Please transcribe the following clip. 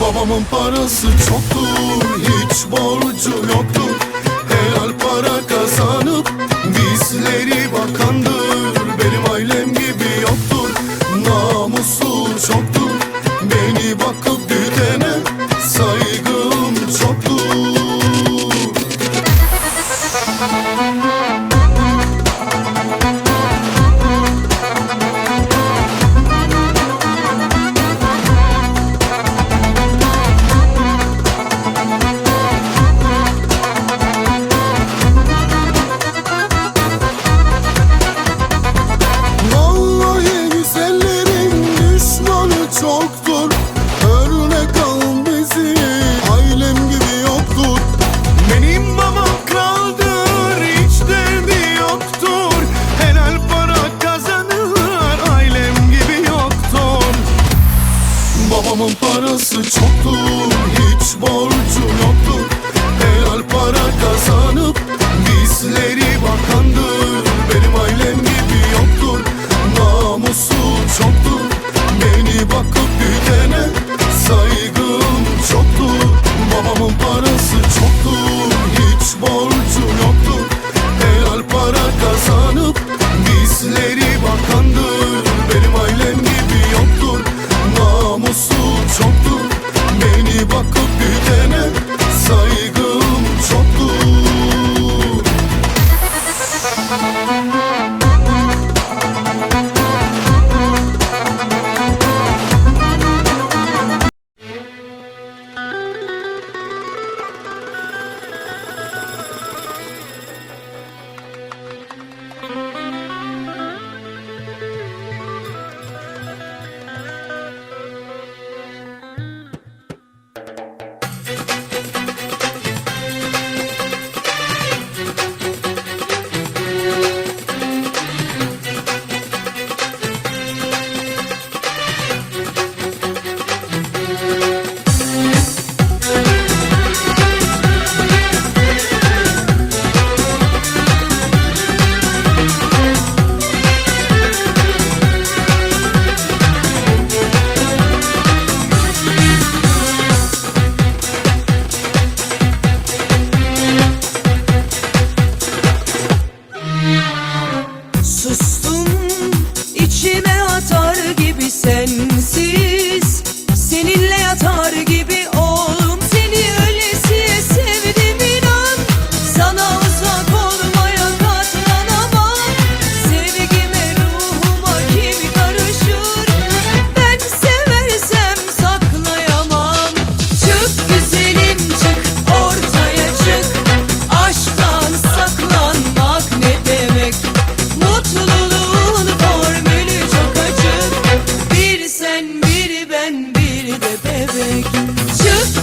Babamın parası çoktur Hiç borcu yoktur. Helal para kazanıp Bizleri bakandır. Benim ailem çoktu sustum. İçime atar gibi sensiz music.